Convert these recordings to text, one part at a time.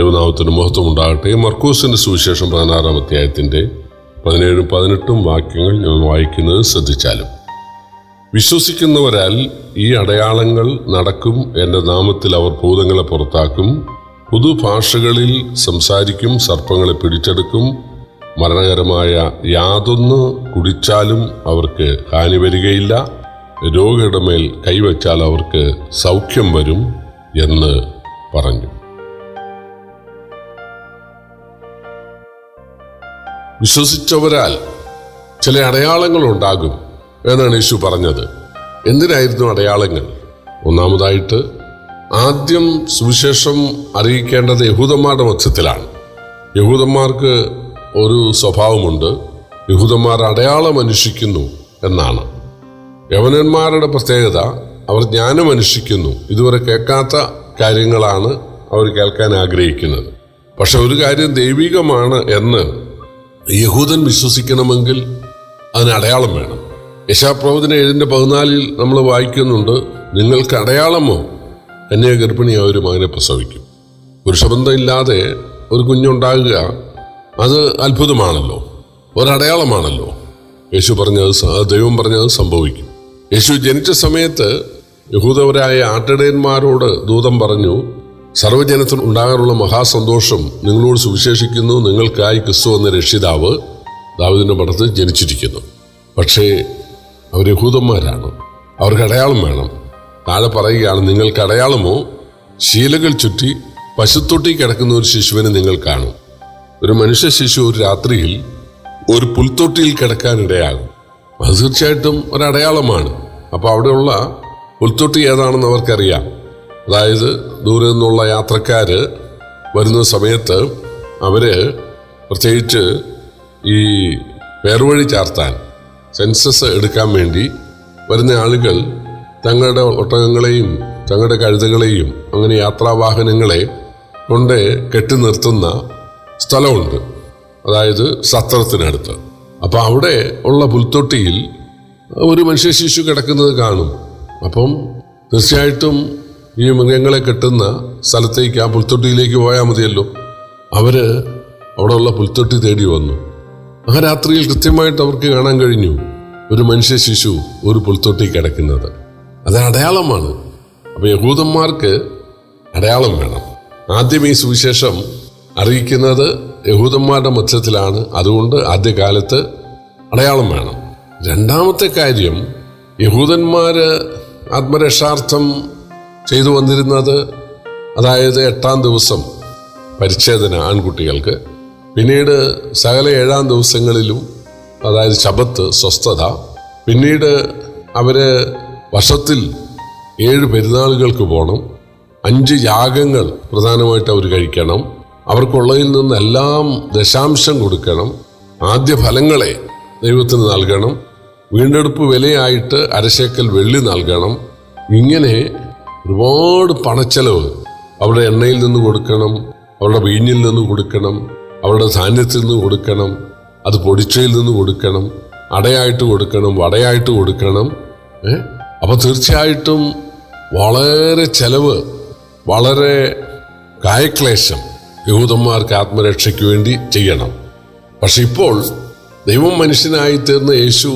ദൈവനാമത്തിന് മഹത്വം ഉണ്ടാകട്ടെ. മർക്കൂസിന്റെ സുവിശേഷം പതിനാറാം അധ്യായത്തിന്റെ പതിനേഴും പതിനെട്ടും വാക്യങ്ങൾ ഞാൻ വായിക്കുന്നത് ശ്രദ്ധിച്ചാലും. വിശ്വസിക്കുന്നവരാൽ ഈ അടയാളങ്ങൾ നടക്കും എന്റെ നാമത്തിൽ അവർ ഭൂതങ്ങളെ പുറത്താക്കും പുതുഭാഷകളിൽ സംസാരിക്കും സർപ്പങ്ങളെ പിടിച്ചെടുക്കും മരണകരമായ യാതൊന്ന് കുടിച്ചാലും അവർക്ക് ഹാനി വരികയില്ല രോഗിയുടെ മേൽ കൈവച്ചാൽ അവർക്ക് സൗഖ്യം വരും എന്ന് പറഞ്ഞു. വിശ്വസിച്ചവരാൽ ചില അടയാളങ്ങൾ ഉണ്ടാകും എന്നാണ് യേശു പറഞ്ഞത്. എന്തിനായിരുന്നു അടയാളങ്ങൾ? ഒന്നാമതായിട്ട് ആദ്യം സുവിശേഷം അറിയിക്കേണ്ടത് യഹൂദന്മാരുടെ പക്ഷത്തിലാണ് യഹൂദന്മാർക്ക് ഒരു സ്വഭാവമുണ്ട്. യഹൂദന്മാർ അടയാളം അനുഷ്ഠിക്കുന്നു എന്നാണ്. യവനന്മാരുടെ പ്രത്യേകത അവർ ജ്ഞാനം അനുഷ്ഠിക്കുന്നു ഇതുവരെ കേൾക്കാത്ത കാര്യങ്ങളാണ് അവർ കേൾക്കാൻ ആഗ്രഹിക്കുന്നത്. പക്ഷെ ഒരു കാര്യം ദൈവികമാണ് എന്ന് യഹൂദൻ വിശ്വസിക്കണമെങ്കിൽ അതിന് അടയാളം വേണം. യശാപ്രവചന ഏഴിന്റെ പതിനാലിൽ നമ്മൾ വായിക്കുന്നുണ്ട് നിങ്ങൾക്ക് അടയാളമോ? കന്യാ ഗർഭിണിയായ ഒരു മകനെ പ്രസവിക്കും. പുരുഷബന്ധം ഇല്ലാതെ ഒരു കുഞ്ഞുണ്ടാകുക അത് അത്ഭുതമാണല്ലോ. ഒരടയാളമാണല്ലോ. യേശു പറഞ്ഞത് ദൈവം പറഞ്ഞത് സംഭവിക്കും. യേശു ജനിച്ച സമയത്ത് യഹൂദവരായ ആട്ടിടയന്മാരോട് ദൂതം പറഞ്ഞു സർവജനത്തിൽ ഉണ്ടാകാനുള്ള മഹാസന്തോഷം നിങ്ങളോട് സുവിശേഷിക്കുന്നു. നിങ്ങൾക്കായി ക്രിസ്തു എന്ന രക്ഷിതാവ് ദാവിദിന്റെ പടത്ത് ജനിച്ചിരിക്കുന്നു. പക്ഷേ അവർ യഹൂദന്മാരാണ്. അവർക്ക് അടയാളം വേണം. താഴെ പറയുകയാണ് നിങ്ങൾക്ക് അടയാളമോ? ശീലകൾ ചുറ്റി പശുത്തൊട്ടി കിടക്കുന്ന ഒരു ശിശുവിനെ നിങ്ങൾ കാണും. ഒരു മനുഷ്യ ശിശു ഒരു രാത്രിയിൽ ഒരു പുൽത്തൊട്ടിയിൽ കിടക്കാനിടയാകും. അത് തീർച്ചയായിട്ടും ഒരടയാളമാണ് അപ്പോൾ അവിടെയുള്ള പുൽത്തൊട്ടി ഏതാണെന്ന് അവർക്കറിയാം. അതായത് ദൂരെ നിന്നുള്ള യാത്രക്കാർ വരുന്ന സമയത്ത് അവർ പ്രത്യേകിച്ച് ഈ പേർവഴി ചാർത്താൻ സെൻസസ് എടുക്കാൻ വേണ്ടി വരുന്ന ആളുകൾ തങ്ങളുടെ ഒട്ടകങ്ങളെയും തങ്ങളുടെ കഴുതകളെയും അങ്ങനെ യാത്രാവാഹനങ്ങളെ കൊണ്ട് കെട്ടി നിർത്തുന്ന സ്ഥലമുണ്ട്. അതായത് സത്രത്തിനടുത്ത്. അപ്പോൾ അവിടെ ഉള്ള പുൽത്തൊട്ടിയിൽ ഒരു മനുഷ്യ ശിശു കിടക്കുന്നത് കാണും. അപ്പം തീർച്ചയായിട്ടും ഈ മൃഗങ്ങളെ കെട്ടുന്ന സ്ഥലത്തേക്ക് ആ പുൽത്തൊട്ടിയിലേക്ക് പോയാൽ മതിയല്ലോ. അവർ അവിടെയുള്ള പുൽത്തൊട്ടി തേടി വന്നു. ആ രാത്രിയിൽ കൃത്യമായിട്ട് അവർക്ക് കാണാൻ കഴിഞ്ഞു ഒരു മനുഷ്യ ശിശു ഒരു പുൽത്തൊട്ടി കിടക്കുന്നത്. അത് അടയാളമാണ്. അപ്പോൾ യഹൂദന്മാർക്ക് അടയാളം വേണം. ആദ്യം ഈ സുവിശേഷം അറിയിക്കുന്നത് യഹൂദന്മാരുടെ മധ്യത്തിലാണ്. അതുകൊണ്ട് ആദ്യകാലത്ത് അടയാളം വേണം. രണ്ടാമത്തെ കാര്യം യഹൂദന്മാർ ആത്മരക്ഷാർത്ഥം ചെയ്തു വന്നിരുന്നത്. അതായത് എട്ടാം ദിവസം പരിച്ഛേദന ആൺകുട്ടികൾക്ക്. പിന്നീട് സകല ഏഴാം ദിവസങ്ങളിലും അതായത് ശബത്ത് സ്വസ്ഥത. പിന്നീട് അവർ വർഷത്തിൽ ഏഴ് പെരുന്നാളുകൾക്ക് പോകണം അഞ്ച് യാഗങ്ങൾ പ്രധാനമായിട്ട് അവർ കഴിക്കണം. അവർക്കുള്ളതിൽ നിന്നെല്ലാം ദശാംശം കൊടുക്കണം. ആദ്യ ഫലങ്ങളെ ദൈവത്തിന് നൽകണം. വീണ്ടെടുപ്പ് വിലയായിട്ട് അരശേക്കൽ വെള്ളി നൽകണം. ഇങ്ങനെ ഒരുപാട് പണച്ചെലവ്. അവരുടെ എണ്ണയിൽ നിന്ന് കൊടുക്കണം അവരുടെ വീഞ്ഞിൽ നിന്ന് കൊടുക്കണം അവരുടെ ധാന്യത്തിൽ നിന്ന് കൊടുക്കണം അത് പൊടിച്ചയിൽ നിന്ന് കൊടുക്കണം അടയായിട്ട് കൊടുക്കണം വടയായിട്ട് കൊടുക്കണം അപ്പോൾ അപ്പൊ തീർച്ചയായിട്ടും വളരെ ചെലവ് വളരെ കായക്ലേശം യഹൂദന്മാർക്ക് ആത്മരക്ഷയ്ക്ക് വേണ്ടി ചെയ്യണം. പക്ഷെ ഇപ്പോൾ ദൈവം മനുഷ്യനായി തീർന്ന യേശു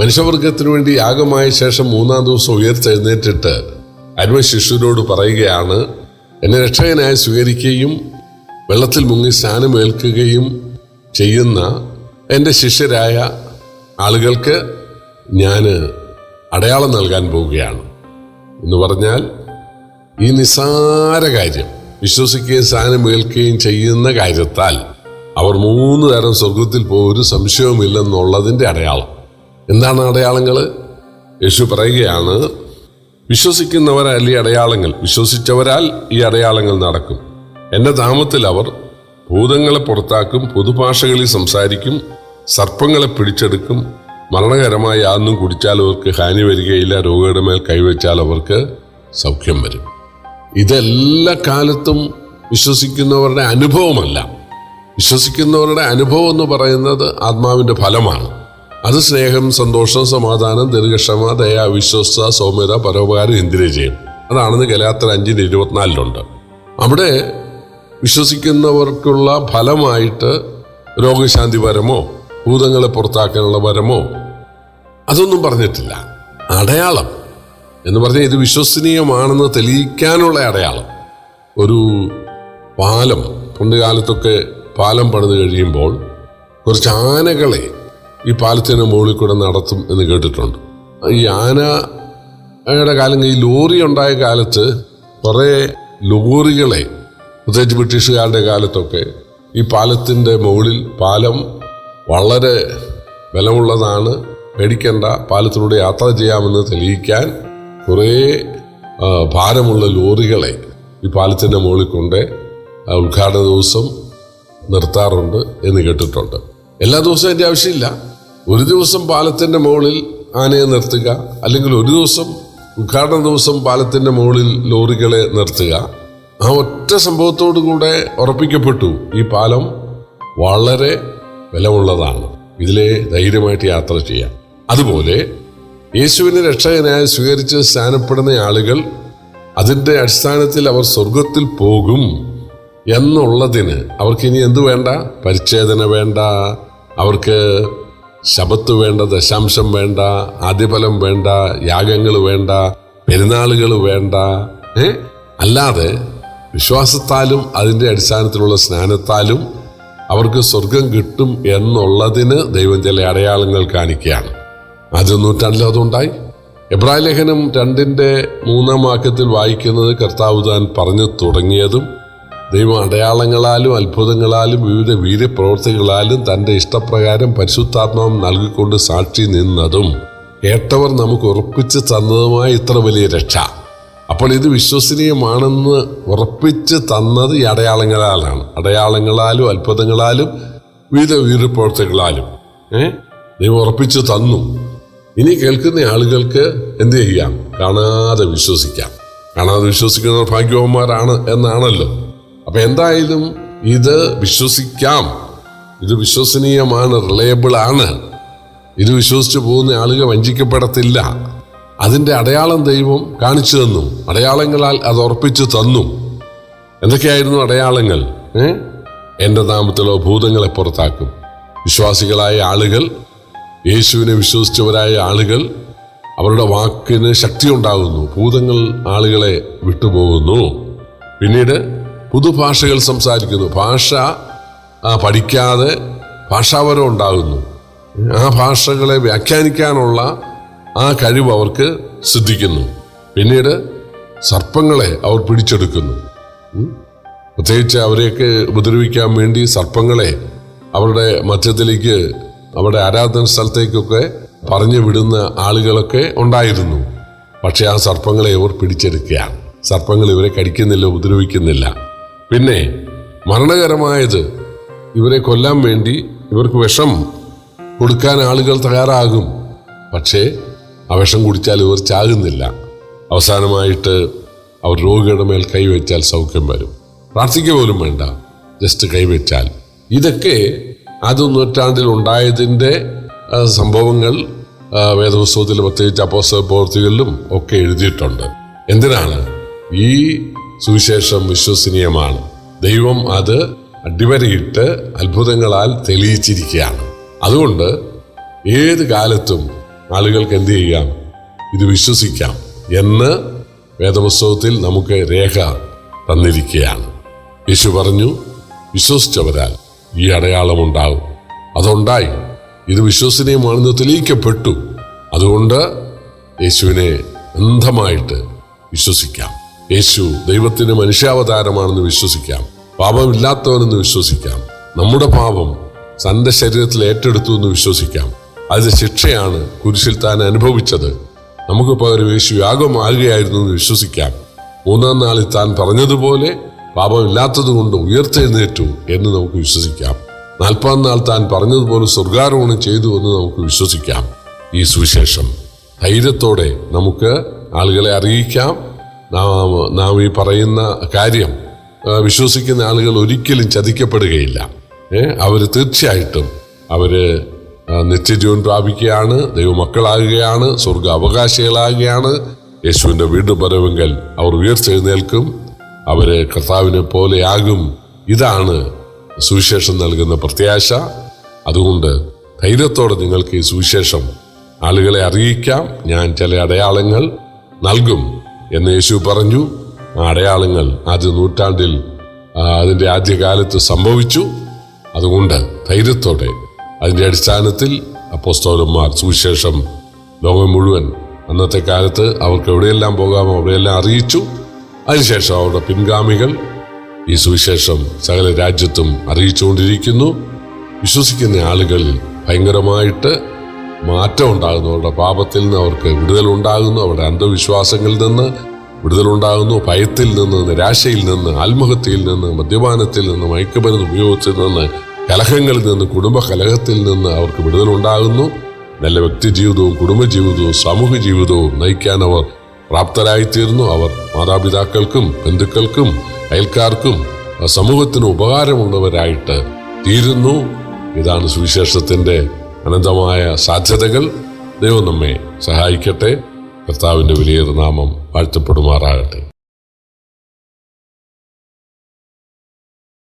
മനുഷ്യവർഗത്തിനു വേണ്ടി യാഗമായ ശേഷം മൂന്നാം ദിവസം ഉയർത്തെഴുന്നേറ്റിട്ട് അരുമ ശിശുവിനോട് പറയുകയാണ് എന്നെ രക്ഷകനായി സ്വീകരിക്കുകയും വെള്ളത്തിൽ മുങ്ങി സ്നാനമേൽക്കുകയും ചെയ്യുന്ന എന്റെ ശിഷ്യരായ ആളുകൾക്ക് ഞാൻ അടയാളം നൽകാൻ പോവുകയാണ്. എന്ന് പറഞ്ഞാൽ ഈ നിസാര കാര്യം വിശ്വസിക്കുകയും സ്ഥാനമേൽക്കുകയും ചെയ്യുന്ന കാര്യത്താൽ അവർ മൂന്ന് തരം സ്വർഗത്തിൽ പോകും ഒരു സംശയവുമില്ലെന്നുള്ളതിന്റെ അടയാളം. എന്താണ് അടയാളങ്ങൾ യേശു പറയുകയാണ് വിശ്വസിക്കുന്നവരാൽ ഈ അടയാളങ്ങൾ വിശ്വസിച്ചവരാൽ ഈ അടയാളങ്ങൾ നടക്കും. എന്റെ നാമത്തിൽ അവർ ഭൂതങ്ങളെ പുറത്താക്കും പുതുഭാഷകളിൽ സംസാരിക്കും സർപ്പങ്ങളെ പിടിച്ചെടുക്കും മരണകരമായ ആന്നും കുടിച്ചാൽ അവർക്ക് ഹാനി വരികയില്ല രോഗിയുടെ മേൽ കൈവച്ചാൽ അവർക്ക് സൗഖ്യം വരും. ഇതെല്ലാ കാലത്തും വിശ്വസിക്കുന്നവരുടെ അനുഭവമല്ല. വിശ്വസിക്കുന്നവരുടെ അനുഭവം എന്ന് പറയുന്നത് ആത്മാവിന്റെ ഫലമാണ്. അത് സ്നേഹം സന്തോഷം സമാധാനം ദീർഘക്ഷമ ദയ വിശ്വസ്ത സൗമ്യത പരോപകാരം ഇന്ദ്രിയജയം അതാണെന്ന് ഗലാത്തർ അഞ്ചിന് ഇരുപത്തിനാലിലുണ്ട്. അവിടെ വിശ്വസിക്കുന്നവർക്കുള്ള ഫലമായിട്ട് രോഗശാന്തി വരമോ ഭൂതങ്ങളെ പുറത്താക്കാനുള്ള വരമോ അതൊന്നും പറഞ്ഞിട്ടില്ല. അടയാളം എന്ന് പറഞ്ഞാൽ ഇത് വിശ്വസനീയമാണെന്ന് തെളിയിക്കാനുള്ള അടയാളം. ഒരു പാലം പണ്ട് കാലത്തൊക്കെ പാലം പണിത് കഴിയുമ്പോൾ കുറച്ച് ആനകളെ ഈ പാലത്തിന് മുകളിൽ കൂടെ നടത്തും എന്ന് കേട്ടിട്ടുണ്ട്. ഈ ആനയുടെ കാലം ഈ ലോറി ഉണ്ടായ കാലത്ത് കുറേ ലോറികളെ പ്രത്യേകിച്ച് ബ്രിട്ടീഷുകാരുടെ കാലത്തൊക്കെ ഈ പാലത്തിന്റെ മുകളിൽ പാലം വളരെ ബലമുള്ളതാണ്. പേടിക്കേണ്ട പാലത്തിലൂടെ യാത്ര ചെയ്യാമെന്ന് തെളിയിക്കാൻ കുറേ ഭാരമുള്ള ലോറികളെ ഈ പാലത്തിന്റെ മുകളിൽ കൊണ്ട് ഉദ്ഘാടന ദിവസം നിർത്താറുണ്ട് എന്ന് കേട്ടിട്ടുണ്ട്. എല്ലാ ദിവസവും അതിന്റെ ആവശ്യമില്ല. ഒരു ദിവസം പാലത്തിന്റെ മുകളിൽ ആനയെ നിർത്തുക അല്ലെങ്കിൽ ഒരു ദിവസം ഉദ്ഘാടന ദിവസം പാലത്തിന്റെ മുകളിൽ ലോറികളെ നിർത്തുക. ആ ഒറ്റ സംഭവത്തോടു കൂടെ ഉറപ്പിക്കപ്പെട്ടു ഈ പാലം വളരെ ബലമുള്ളതാണ്. ഇതിലെ ധൈര്യമായിട്ട് യാത്ര ചെയ്യാം. അതുപോലെ യേശുവിനെ രക്ഷകനായി സ്വീകരിച്ച് സ്നാനപ്പെടുന്ന ആളുകൾ അതിന്റെ അടിസ്ഥാനത്തിൽ അവർ സ്വർഗത്തിൽ പോകും എന്നുള്ളതിന് അവർക്ക് ഇനി എന്തു വേണ്ട? പരിച്ഛേദന വേണ്ട. അവർക്ക് ശബത്ത് വേണ്ട ദശാംശം വേണ്ട ആദ്യഫലം വേണ്ട യാഗങ്ങൾ വേണ്ട പെരുന്നാളുകൾ വേണ്ട ഏ? അല്ലാതെ വിശ്വാസത്താലും അതിന്റെ അടിസ്ഥാനത്തിലുള്ള സ്നാനത്താലും അവർക്ക് സ്വർഗം കിട്ടും എന്നുള്ളതിന് ദൈവം ചില അടയാളങ്ങൾ കാണിക്കുകയാണ്. ആദ്യ നൂറ്റാണ്ടിൽ അതുണ്ടായി. എബ്രാഹിം ലേഖനം രണ്ടിന്റെ മൂന്നാം വാക്യത്തിൽ വായിക്കുന്നത് കർത്താവ് താൻ പറഞ്ഞു തുടങ്ങിയതും ദൈവം അടയാളങ്ങളാലും അത്ഭുതങ്ങളാലും വിവിധ വീര്യപ്രവർത്തികളാലും തന്റെ ഇഷ്ടപ്രകാരം പരിശുദ്ധാത്മാവ് നൽകിക്കൊണ്ട് സാക്ഷി നിന്നതും കേട്ടവർ നമുക്ക് ഉറപ്പിച്ച് തന്നതുമായ ഇത്ര വലിയ രക്ഷ. അപ്പോൾ ഇത് വിശ്വസനീയമാണെന്ന് ഉറപ്പിച്ച് തന്നത് ഈ അടയാളങ്ങളാലാണ്. അടയാളങ്ങളാലും അത്ഭുതങ്ങളാലും വിവിധ വീര്യപ്രവർത്തികളാലും. ഏ? ദൈവം ഉറപ്പിച്ച് തന്നു. ഇനി കേൾക്കുന്ന ആളുകൾക്ക് എന്ത് ചെയ്യാം? കാണാതെ വിശ്വസിക്കാം. കാണാതെ വിശ്വസിക്കുന്നവർ ഭാഗ്യവന്മാരാണ് എന്നാണല്ലോ. അപ്പൊ എന്തായാലും ഇത് വിശ്വസിക്കാം. ഇത് വിശ്വസനീയമാണ് റിലയബിൾ ആണ്. ഇത് വിശ്വസിച്ച് പോകുന്ന ആളുകൾ വഞ്ചിക്കപ്പെടത്തില്ല. അതിന്റെ അടയാളം ദൈവം കാണിച്ചു തന്നു. അടയാളങ്ങളാൽ അത് ഉറപ്പിച്ചു തന്നു. എന്തൊക്കെയായിരുന്നു അടയാളങ്ങൾ? ഏ? എന്റെ നാമത്തിലോ ഭൂതങ്ങളെ പുറത്താക്കും. വിശ്വാസികളായ ആളുകൾ യേശുവിനെ വിശ്വസിച്ചവരായ ആളുകൾ അവരുടെ വാക്കിന് ശക്തി ഉണ്ടാകുന്നു ഭൂതങ്ങൾ ആളുകളെ വിട്ടുപോകുന്നു. പിന്നീട് പുതുഭാഷകൾ സംസാരിക്കുന്നു. ഭാഷ പഠിക്കാതെ ഭാഷാപരം ഉണ്ടാകുന്നു. ആ ഭാഷകളെ വ്യാഖ്യാനിക്കാനുള്ള ആ കഴിവ് അവർക്ക് സിദ്ധിക്കുന്നു. പിന്നീട് സർപ്പങ്ങളെ അവർ പിടിച്ചെടുക്കുന്നു. പ്രത്യേകിച്ച് അവരെയൊക്കെ ഉപദ്രവിക്കാൻ വേണ്ടി സർപ്പങ്ങളെ അവരുടെ മധ്യത്തിലേക്ക് അവരുടെ ആരാധന സ്ഥലത്തേക്കൊക്കെ പറഞ്ഞു വിടുന്ന ആളുകളൊക്കെ ഉണ്ടായിരുന്നു. പക്ഷെ ആ സർപ്പങ്ങളെ ഇവർ പിടിച്ചെടുക്കുകയാണ്. സർപ്പങ്ങൾ ഇവരെ കടിക്കുന്നില്ല ഉപദ്രവിക്കുന്നില്ല. പിന്നെ മരണകരമായത് ഇവരെ കൊല്ലാൻ വേണ്ടി ഇവർക്ക് വിഷം കൊടുക്കാൻ ആളുകൾ തയ്യാറാകും. പക്ഷേ ആ വിഷം കുടിച്ചാൽ ഇവർ ചാകുന്നില്ല. അവസാനമായിട്ട് അവർ രോഗിയുടെ മേൽ കൈവച്ചാൽ സൗഖ്യം വരും. പ്രാർത്ഥിക്കുക പോലും വേണ്ട. ജസ്റ്റ് കൈവച്ചാൽ. ഇതൊക്കെ ആദ്യ നൂറ്റാണ്ടിൽ ഉണ്ടായതിന്റെ സംഭവങ്ങൾ വേദപുസ്തകത്തിൽ പ്രത്യേകിച്ച് അപ്പോസ്തക പ്രവൃത്തികളിലും ഒക്കെ എഴുതിയിട്ടുണ്ട്. എന്തിനാണ്? ഈ സുവിശേഷം വിശ്വസനീയമാണ്. ദൈവം അത് അടിവരയിട്ട് അത്ഭുതങ്ങളാൽ തെളിയിച്ചിരിക്കുകയാണ്. അതുകൊണ്ട് ഏത് കാലത്തും ആളുകൾക്ക് എന്ത് ചെയ്യാം? ഇത് വിശ്വസിക്കാം എന്ന് വേദപുസ്തകത്തിൽ നമുക്ക് രേഖ തന്നിരിക്കുകയാണ്. യേശു പറഞ്ഞു വിശ്വസിച്ചവരാൽ ഈ അടയാളമുണ്ടാകും അതുണ്ടായി. ഇത് വിശ്വസനീയമാണെന്ന് തെളിയിക്കപ്പെട്ടു. അതുകൊണ്ട് യേശുവിനെ അന്ധമായിട്ട് വിശ്വസിക്കാം. യേശു ദൈവത്തിന് മനുഷ്യാവതാരമാണെന്ന് വിശ്വസിക്കാം. പാപമില്ലാത്തവനെന്ന് വിശ്വസിക്കാം. നമ്മുടെ പാപം തന്റെ ശരീരത്തിൽ ഏറ്റെടുത്തു എന്ന് വിശ്വസിക്കാം. അതിന്റെ ശിക്ഷയാണ് കുരിശിൽ താൻ അനുഭവിച്ചത്. നമുക്ക് പകരം യേശു യാഗമാകുകയായിരുന്നു എന്ന് വിശ്വസിക്കാം. മൂന്നാം നാളിൽ താൻ പറഞ്ഞതുപോലെ പാപമില്ലാത്തത് കൊണ്ട് ഉയർത്തെഴുന്നേറ്റു എന്ന് നമുക്ക് വിശ്വസിക്കാം. നാൽപ്പതാം നാൾ താൻ പറഞ്ഞതുപോലെ സ്വർഗാരോഹണം ചെയ്തു എന്ന് നമുക്ക് വിശ്വസിക്കാം. ഈ സുവിശേഷം ധൈര്യത്തോടെ നമുക്ക് ആളുകളെ അറിയിക്കാം. നാം നാം ഈ പറയുന്ന കാര്യം വിശ്വസിക്കുന്ന ആളുകൾ ഒരിക്കലും ചതിക്കപ്പെടുകയില്ല. അവർ തീർച്ചയായിട്ടും അവർ നിത്യജീവൻ പ്രാപിക്കുകയാണ് ദൈവമക്കളാകുകയാണ് സ്വർഗ അവകാശികളാകുകയാണ് യേശുവിന്റെ വീണ്ടും പരവെങ്കിൽ അവർ ഉയർച്ചെഴുന്നേൽക്കും അവർ കർത്താവിനെ പോലെയാകും ഇതാണ് സുവിശേഷം നൽകുന്ന പ്രത്യാശ. അതുകൊണ്ട് ധൈര്യത്തോടെ നിങ്ങൾക്ക് ഈ സുവിശേഷം ആളുകളെ അറിയിക്കാം. ഞാൻ ചില അടയാളങ്ങൾ നൽകും. എന്ന് യേശു പറഞ്ഞു അടയാളങ്ങൾ ആദ്യ നൂറ്റാണ്ടിൽ അതിന്റെ ആദ്യകാലത്ത് സംഭവിച്ചു. അതുകൊണ്ട് ധൈര്യത്തോടെ അതിന്റെ അടിസ്ഥാനത്തിൽ അപ്പോസ്തോലന്മാർ സുവിശേഷം ലോകം മുഴുവൻ അന്നത്തെ കാലത്ത് അവർക്ക് എവിടെയെല്ലാം പോകാമോ അവിടെയെല്ലാം അറിയിച്ചു. അതിനുശേഷം അവരുടെ പിൻഗാമികൾ ഈ സുവിശേഷം സകല രാജ്യത്തും അറിയിച്ചുകൊണ്ടിരിക്കുന്നു. വിശ്വസിക്കുന്ന ആളുകളിൽ ഭയങ്കരമായിട്ട് മാറ്റം ഉണ്ടാകുന്നു. അവരുടെ പാപത്തിൽ നിന്ന് അവർക്ക് വിടുതലുണ്ടാകുന്നു അവരുടെ അന്ധവിശ്വാസങ്ങളിൽ നിന്ന് വിടുതലുണ്ടാകുന്നു ഭയത്തിൽ നിന്ന് നിരാശയിൽ നിന്ന് ആത്മഹത്യയിൽ നിന്ന് മദ്യപാനത്തിൽ നിന്ന് മയക്കുമരുന്ന് ഉപയോഗത്തിൽ നിന്ന് കലഹങ്ങളിൽ നിന്ന് കുടുംബ കലഹത്തിൽ നിന്ന് അവർക്ക് വിടുതലുണ്ടാകുന്നു നല്ല വ്യക്തി ജീവിതവും കുടുംബജീവിതവും സാമൂഹ്യ ജീവിതവും നയിക്കാൻ അവർ പ്രാപ്തരായിത്തീരുന്നു അവർ മാതാപിതാക്കൾക്കും ബന്ധുക്കൾക്കും അയൽക്കാർക്കും സമൂഹത്തിന് ഉപകാരമുള്ളവരായിട്ട് തീരുന്നു. ഇതാണ് സുവിശേഷത്തിന്റെ അനന്തമായ സാധ്യതകൾ ദൈവം നമ്മെ സഹായിക്കട്ടെ. കർത്താവിന്റെ വലിയ നാമം വാഴ്ത്തപ്പെടുമാറാകട്ടെ.